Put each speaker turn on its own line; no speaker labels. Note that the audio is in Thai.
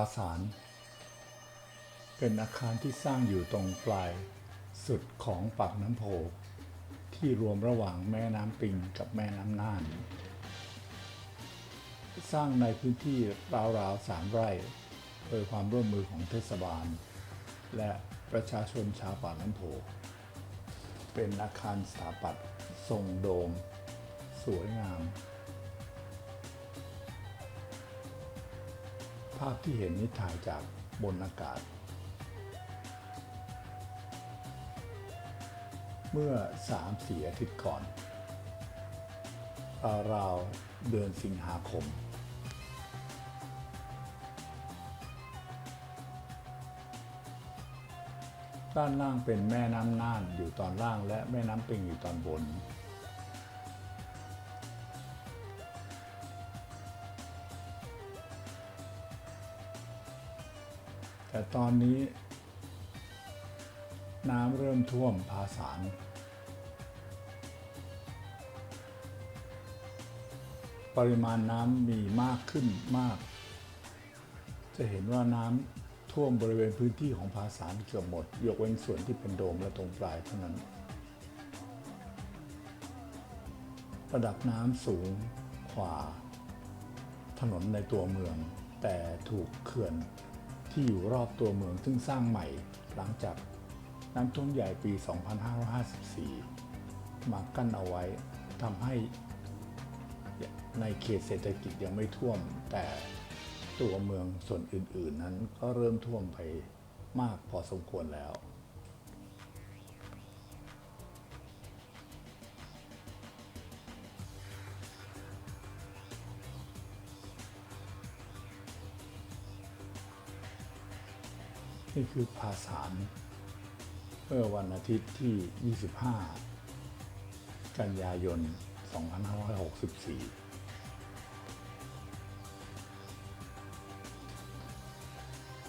าสาร เป็นอาคารที่สร้างอยู่ตรงปลายสุดของปากน้ำโพ ที่รวมระหว่างแม่น้ำปิงกับแม่น้ำน่าน สร้างในพื้นที่ราวๆสามไร่โดยความร่วมมือของเทศบาล และประชาชนชาวปากน้ำโพ เป็นอาคารสถาปัตย์ทรงโดม สวยงามาพที่เห็นนี้ถ่ายจากบนอากาศ เมื่อสามสี่อาทิตย์ก่อนราวเดือนสิงหาคม ด้านล่างเป็นแม่น้ำน่านอยู่ตอนล่างและแม่น้ำปิงอยู่ตอนบน แต่ตอนนี้ น้ำเริ่มท่วมภาสารปริมาณน้ำมีมากขึ้นมาก จะเห็นว่าน้ำท่วมบริเวณพื้นที่ของภาสารเกือบหมด ยกเว้นส่วนที่เป็นโดมและตรงปลายเท่านั้น ระดับน้ำสูงกว่าถนนในตัวเมือง แต่ถูกเขื่อน ที่อยู่รอบตัวเมืองซึ่งสร้างใหม่หลังจากน้ำท่วมใหญ่ปี 2554 มากั้นเอาไว้ทำให้ในเขตเศรษฐกิจยังไม่ท่วม แต่ตัวเมืองส่วนอื่นๆนั้นก็เริ่มท่วมไปมากพอสมควรแล้ว นี่คือภาษานเมื่อวันอาทิตย์ที่ 25 กันยายน 2564